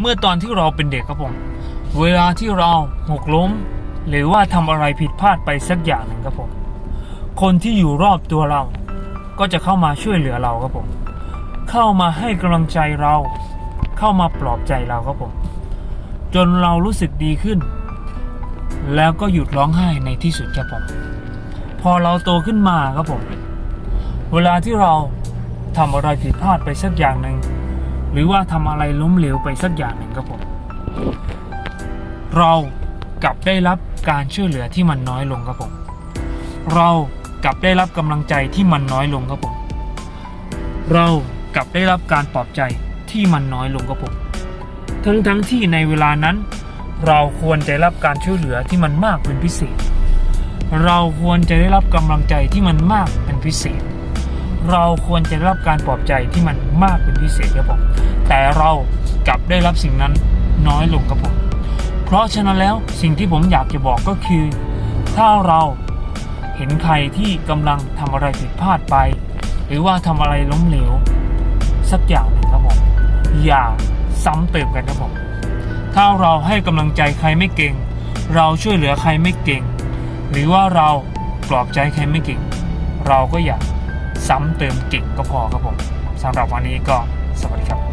เมื่อตอนที่เราเป็นเด็กครับผม เวลาที่เราหกล้ม หรือว่าทำอะไรผิดพลาดไปสักอย่างหนึ่งครับผม คนที่อยู่รอบตัวเรา ก็จะเข้ามาช่วยเหลือเราครับผม เข้ามาให้กำลังใจเรา เข้ามาปลอบใจเราครับผม จนเรารู้สึกดีขึ้น แล้วก็หยุดร้องไห้ในที่สุดครับผม พอเราโตขึ้นมาครับผม เวลาที่เราทำอะไรผิดพลาดไปสักอย่างหนึ่ง หรือว่าทำอะไรล้มเหลวไปสักอย่างหนึ่งครับผมเรากลับได้รับการช่วยเหลือที่มันน้อยลงครับผม เรากลับได้รับกำลังใจที่มันน้อยลงครับผม เรากลับได้รับการปลอบใจที่มันน้อยลงครับผม ทั้งทั้งที่ในเวลานั้น เราควรจะรับการช่วยเหลือที่มันมากเป็นพิเศษ เราควรจะได้รับกำลังใจที่มันมากเป็นพิเศษ เราควรจะได้รับการปลอบใจที่มันมากเป็นพิเศษครับผมแต่เรากลับได้รับสิ่งนั้นน้อยลงครับผมเพราะฉะนั้นแล้วสิ่งที่ผมอยากจะบอกก็คือ ถ้าเราเห็นใครที่กำลังทำอะไรผิดพลาดไป หรือว่าทำอะไรล้มเหลวสักอย่างหนึ่งครับผมอย่าซ้ำเติมกันครับผมถ้าเราให้กำลังใจใครไม่เก่ง เราช่วยเหลือใครไม่เก่ง หรือว่าเราปลอบใจใครไม่เก่ง เราก็อย่า ซ้ำเติมเก่งก็พอครับผมสำหรับวันนี้ก็สวัสดีครับ